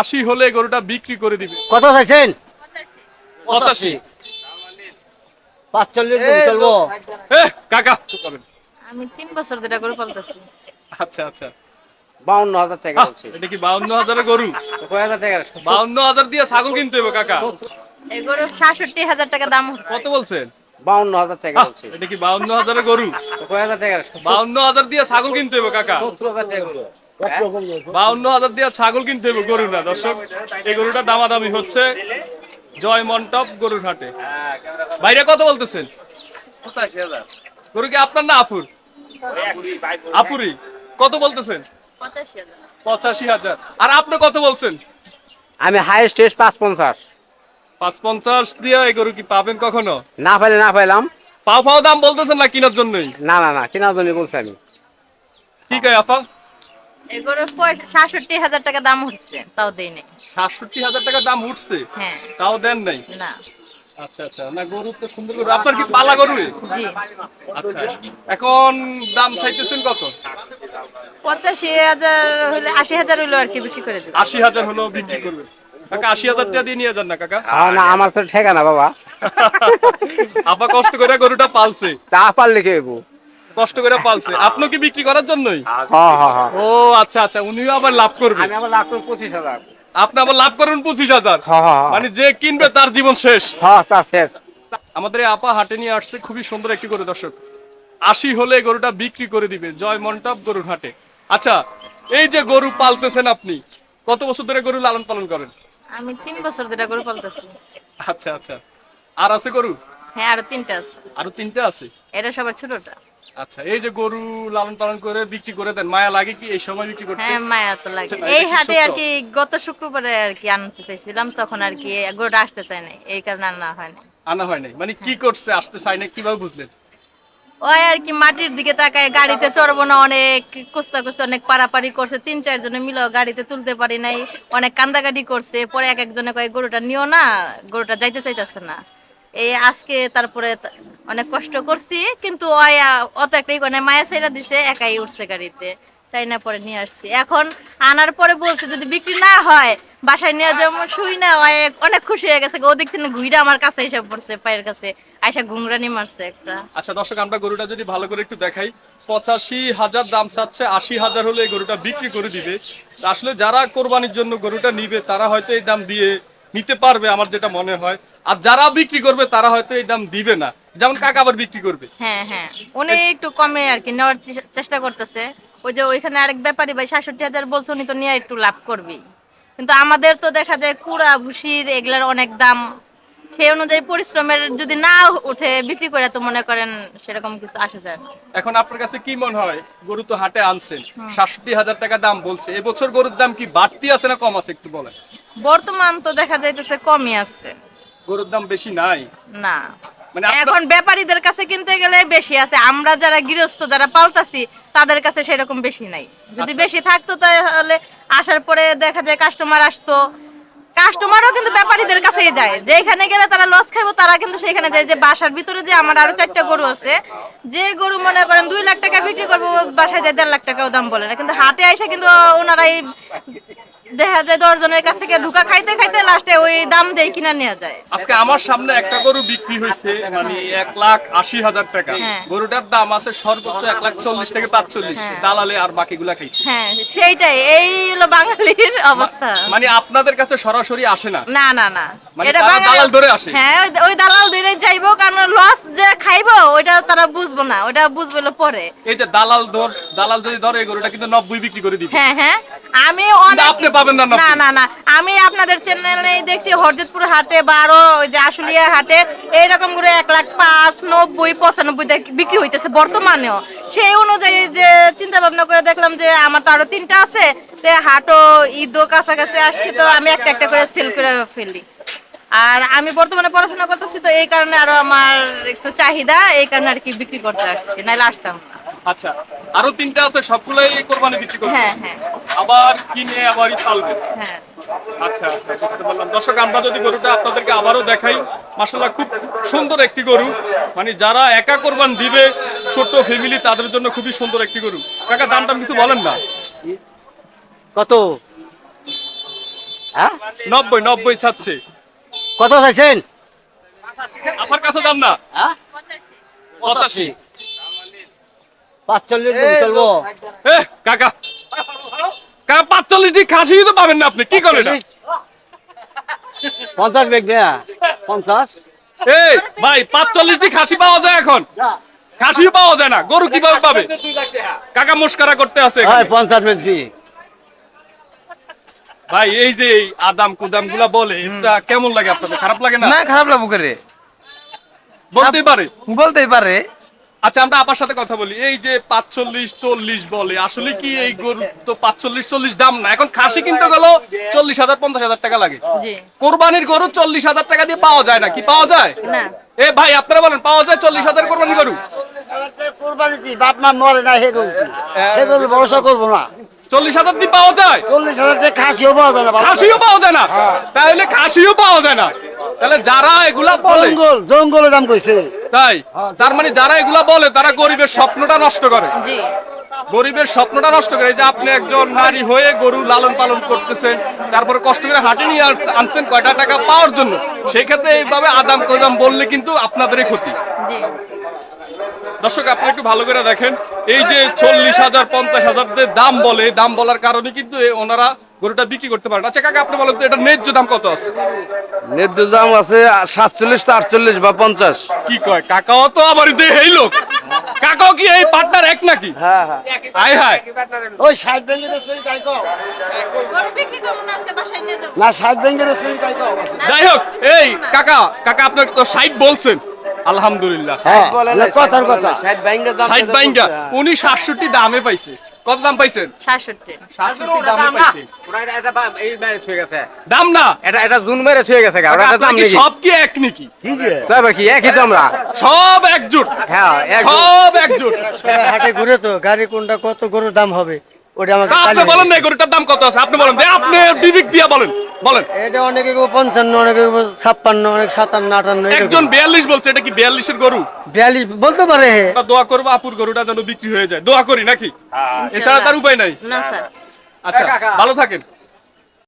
আশি হলে গরুটা বিক্রি করে দিবে। কত চাইছেন? পঁচাশি। পাঁচচল্লিশ চলবো। কাকা। আমি তিন বছর ধরে গরু পালতেছি। আচ্ছা আচ্ছা। বাউন্ন হাজার টাকা এটা কি বাউন্ন হাজারের গরু? কয় হাজার টাকা? বাউন্ন হাজার দিয়ে ছাগল কিনতে হবে কাকা। এই গরু সাতষট্টি হাজার টাকা দাম কত বলছেন? বাউন্ন হাজার টাকা এটা কি বাউন্ন হাজারের গরু? কয় হাজার টাকা? বাউন্ন হাজার দিয়ে ছাগল কিনতে হবে কাকা। সত্তর হাজার টাকা বাউন্ন হাজার দিয়ে ছাগল কিনতে হবে গরু না দর্শক। এই গরুটা দামাদামি হচ্ছে। জয় মন্টপ গরুর হাটে। বাইরে কত বলতেছেন? গরু কি আপনার না আফুর আপুরি কত বলতেছেন? পঁচাশি হাজার। আর আপনি কত বলছেন? আমি হাইস্ট টেস্ট পাঁচ পঞ্চাশ পাঁচ পঞ্চাশ দিয়ে এই গরু কি পাবেন কখনো? না পাইলে না পাইলাম। পাও পাও দাম বলতেছেন না কেনার জন্যই? না না না কেনার জন্য বলছি আমি। ঠিক আছে আপা। এই সাতষট্টি হাজার টাকা দাম হচ্ছে তাও দেই নাই। সাতষট্টি হাজার টাকা দাম উঠছে? হ্যাঁ। তাও দেন নাই? না। আচ্ছা আচ্ছা। না গরু তো সুন্দর গরু। আপনার কি পালা গরু জি। আচ্ছা। এখন দাম চাইতেছেন কত? পঁচাশি হাজার হলে আশি হাজার হইল আর কি বিক্রি করে দেবো। আশি হাজার হলো বিক্রি করবে। কাকা আশি হাজার টাকা দিয়ে নিয়ে যান না কাকা। না আমার তো ঠেকা না বাবা। আপা কষ্ট করে গরুটা পালছে। তা পারলে কে হইবো? কষ্ট করে পালছে। আপনি কি বিক্রি করার জন্যই? হ্যাঁ হ্যাঁ হ্যাঁ ও আচ্ছা আচ্ছা উনিও আবার লাভ করবে। আমি আবার লাখ করে পঁচিশ হাজার। আপনি আবার লাভ করবেন পঁচিশ হাজার। হ্যাঁ হ্যাঁ হ্যাঁ। মানে যে কিনবে তার জীবন শেষ। হ্যাঁ তা শেষ। আমাদের এই আপা হাটে নিয়ে আসছে খুবই সুন্দর একটি গরু দর্শক। আশি হলে গরুটা বিক্রি করে দিবে। জয় মন্টপ গরুর হাটে। আচ্ছা এই যে গরু পালতেছেন আপনি কত বছর ধরে গরু লালন পালন করেন? আমি তিন বছর ধরে গরু পালতেছি। আচ্ছা আচ্ছা। আর আছে গরু? হ্যাঁ আরও তিনটা আছে। আরও তিনটা আছে? এটা সবার ছোটটা। আচ্ছা এই যে গরু লালন পালন করে বিক্রি করে দেন মায়া লাগে কি এই সময় বিক্রি করতে? হ্যাঁ মায়া তো লাগে। আচ্ছা, এই হাটে আর কি গত শুক্রবারে আর কি আনতে চাইছিলাম তখন আর কি গরুটা আসতে চাই নাই এই কারণে আনা হয় না আনা হয় নাই। মানে কি করছে আসতে চাই না কীভাবে বুঝলেন? ওই আর কি মাটির দিকে তাকায় গাড়িতে চড়বো না অনেক কুস্তা কুস্তা অনেক পারাপারি করছে তিন চারজনে মিলে গাড়িতে তুলতে পারি নাই অনেক কান্দাকাটি করছে পরে এক একজনে কয় গরুটা নিও না গরুটা যাইতে চাইতেছে না। এই আজকে তারপরে অনেক কষ্ট করছি, কিন্তু অত একটাই মানে মায়া সাইরা দিছে, একাই উঠছে গাড়িতে, তাই না পরে নিয়ে আসছি। এখন আনার পরে বলছে, যদি বিক্রি না হয়, বাসায় নিয়ে যেমন শুই না অনেক খুশি হয়ে গেছে ওদিক থেকে ঘুরে আমার কাছে এসে পড়ছে, পায়ের কাছে, আইসা ঘুংরানি মারছে একটা। আচ্ছা দর্শক, আমরা গরুটা যদি ভালো করে একটু দেখাই, পঁচাশি হাজার দাম চাচ্ছে, আশি হাজার হলে গরুটা বিক্রি করে দিবে। আসলে যারা কোরবানির জন্য গরুটা নিবে, তারা হয়তো এই দাম দিয়ে নিতে পারবে আমার যেটা মনে হয়। আর যারা বিক্রি করবে, তারা হয়তো এই দাম দিবে না। যেমন কাকা আবার বিক্রি করবে। হ্যাঁ হ্যাঁ। উনি একটু কমে আর কি, নেওয়ার চেষ্টা- করতেছে। ওই যে ওইখানে আরেক ব্যাপারী ভাই, সাতষট্টি হাজার বলছো, উনি তো নিয়ে একটু লাভ করবি কিন্তু আমাদের তো দেখা যায় কুড়া ভুসির এগুলার অনেক দাম সেই অনুযায়ী পরিশ্রমের যদি না উঠে বিক্রি করে তো মনে করেন সেরকম কিছু আসে যায়। এখন আপনার কাছে কি মনে হয়? গরু তো হাটে আনছেন। সাতষট্টি হাজার টাকা দাম বলছে। এবছর গরুর দাম কি বাড়তি আছে না কম আছে একটু বলেন? বর্তমান তো দেখা যাইতেছে কমই আছে। গরুর দাম বেশি নাই? না। মানে এখন ব্যাপারীদের কাছে কিনতে গেলে বেশি আছে। আমরা যারা গৃহস্থ যারা পালতাছি তাদের কাছে সেরকম বেশি নাই। যদি আচ্ছা। বেশি থাকতো তাহলে আসার পরে দেখা যায় কাস্টমার আসতো। কাস্টমারও কিন্তু ব্যাপারীদের কাছে যায়। যেখানে গেলে তারা লস খাইবো, তারা কিন্তু সেখানে যায়। যে বাসার ভিতরে যে আমার আরও চারটা গরু আছে, যে গরু মনে করেন দুই লাখ টাকা বিক্রি করব, বাসায় যায় দেড় লাখ টাকাও দাম বলে না। কিন্তু হাটে আইসে কিন্তু ওনারাই দেখা যায় দশ জনের কাছ থেকে খাইতে খাইতে লাস্টে ওই দাম দিয়ে কিনা নেওয়া যায়। আজকে আমার সামনে একটা গরু বিক্রি হয়েছে মানে এক লাখ আশি হাজার টাকা। হ্যাঁ। গরুটার দাম আছে সর্বোচ্চ এক লাখ চল্লিশ থেকে পাঁচচল্লিশ। হ্যাঁ। দালালে আর বাকিগুলা খাইছে। হ্যাঁ সেইটাই এই হলো বাঙালির অবস্থা। মানে আপনাদের কাছে সরাসরি আসে না? না না না। মানে এটা দালাল ধরে আসে? হ্যাঁ ওই- ওই দালাল ধরে যাইবো কারণ লস যে খাইবো ওইটা তারা বুঝব না ওইটা বুঝবে পরে। এই যে দালাল ধর দালাল যদি ধরে গরুটা কিন্তু নব্বই বিক্রি করে দিবে। হ্যাঁ হ্যাঁ। আমি অনেক আপনি পাবেন না না। না না আমি আপনাদের চ্যানেলে দেখছি হরজতপুর হাটে বা আরও ওই যে আশুলিয়া হাটে এইরকম করে এক লাখ পাঁচ নব্বই পঁচানব্বই বিক্রি হইতেছে বর্তমানেও। সেই অনুযায়ী যে চিন্তা ভাবনা করে দেখলাম যে আমার তো আরও তিনটা আছে তে হাটও ঈদও কাছাকাছি আসছে তো আমি একটা একটা করে সেল করে ফেলি। আর আমি বর্তমানে পড়াশোনা করতেছি তো এই কারণে আরও আমার একটু চাহিদা এই কারণে আর কি বিক্রি করতে আসছি নাহলে আসতাম না। আচ্ছা আরও তিনটা আছে সবগুলোই কোরবানি বিক্রি করবে হ্যাঁ হ্যাঁ। আবার কিনে আবারই পালবে? হ্যাঁ। আচ্ছা আচ্ছা বুঝতে পারলাম। দর্শক আমরা যদি গরুটা আপনাদেরকে আবারও দেখাই মাসাল্লাহ খুব সুন্দর একটি গরু। মানে যারা একা কোরবান দিবে ছোট ফ্যামিলি তাদের জন্য খুবই সুন্দর একটি গরু। কাকা দাম টাম কিছু বলেন না। কত? হ্যাঁ? নব্বই নব্বই চাচ্ছে। কত চাইছেন? আপনার কাছে যান না? পঁচাশি। পাঁচচল্লিশ চলবো। এ কাকা। কাকা পাঁচচল্লিশটি খাসি তো পাবেন না আপনি। কি করেন পঞ্চাশ বেগ দেয়া পঞ্চাশ। এই ভাই পাঁচচল্লিশটি খাসি পাওয়া যায় এখন। খাসিও পাওয়া যায় না গরু কীভাবে পাবে? কাকা মুস্কারা করতে আছে পঞ্চাশ বেচবি ভাই এই যে এই আদাম কুদামগুলা বলে এটা কেমন লাগে আপনাদের? খারাপ লাগে না? না খারাপ লাগবো করে? বলতেই পারে। বলতেই পারে। আচ্ছা আমরা আপার সাথে কথা বলি। এই যে পাঁচচল্লিশ চল্লিশ বলে আসলে কি এই গরু তো পাঁচচল্লিশ চল্লিশ দাম না? এখন খাসি কিনতে গেল চল্লিশ হাজার পঞ্চাশ হাজার টাকা লাগে। কোরবানির গরু চল্লিশ হাজার টাকা দিয়ে পাওয়া যায় না কি পাওয়া যায়? এ ভাই আপনারা বলেন পাওয়া যায় চল্লিশ হাজার কোরবানি গরু? কোরবানি দি বাপ মা মরে না হে গরু হে গরু ভরসা করব না। চল্লিশ হাজার দিয়ে পাওয়া যায়? চল্লিশ হাজার টাকা খাসিও পাওয়া যায় না খাসিও পাওয়া যায় না? তাহলে খাসিও পাওয়া যায় না। তাহলে যারা এগুলা জঙ্গল জঙ্গলের দাম কইছে। তাই? তার মানে যারা এগুলা বলে তারা গরিবের স্বপ্নটা নষ্ট করে। গরিবের স্বপ্নটা নষ্ট করে। যে আপনি একজন নারী হয়ে গরু লালন পালন করতেছেন তারপরে কষ্ট করে হাটে নিয়ে আনছেন কয়টা টাকা পাওয়ার জন্য সেই ক্ষেত্রে এইভাবে আদাম কদাম বললে কিন্তু আপনাদেরই ক্ষতি। দর্শক আপনি একটু ভালো করে দেখেন। এই যে চল্লিশ হাজার পঞ্চাশ হাজার যে দাম বলে দাম বলার কারণে কিন্তু ওনারা গরুটা বিক্রি করতে পারেন। আচ্ছা কাকা আপনি বলেন তো এটা ন্যায্য দাম কত আছে? ন্যায্য দাম আছে সাতচল্লিশ তো আটচল্লিশ বা পঞ্চাশ। কি কয় কাকাও তো আবার দে এই লোক। কাকাও কি এই পার্টনার এক নাকি? হ্যাঁ হ্যাঁ। আয় হায়। ওই ষাট ব্যাংকের স্টোরি তাই কও। গরু বিক্রি করব না আজকে বাসায় নিয়ে যাব। না ষাট ব্যাংকের স্টোরি তাই কও। যাই হোক এই কাকা কাকা আপনার তো ষাট বলছেন। আলহামদুলিল্লাহ। হ্যাঁ কথার কথা। ষাট বাইঙ্গা দাম ষাট বাইঙ্গা উনি সাতষট্টি দামে পাইছে। কত দাম পাইছেন? সাতষট্টি। দামে পাইছে। দাম না? এটা এটা জুন মেরে ছুঁয়ে গেছে গা, ওটা দাম নাকি সব কি এক নাকি? একই তো আমরা। সব একজোট। হ্যাঁ এক সব একজোট। হাটে ঘুরে তো গাড়ি কোনটা কত গরুর দাম হবে? ওটা আমাকে আপনি বলেন না গরুটার দাম কত আছে? আপনি বলেন আপনি বিবেক দিয়া বলেন বলেন। এটা অনেকে পঞ্চান্ন অনেকে ছাপ্পান্ন অনেক সাতান্ন আটান্ন একজন বিয়াল্লিশ বলছে এটা কি বিয়াল্লিশের গরু? বিয়াল্লিশ বলতে পারে। দোয়া করব আপুর গরুটা যেন বিক্রি হয়ে যায়। দোয়া করি নাকি? এছাড়া তার উপায় নাই? না স্যার। আচ্ছা ভালো থাকেন।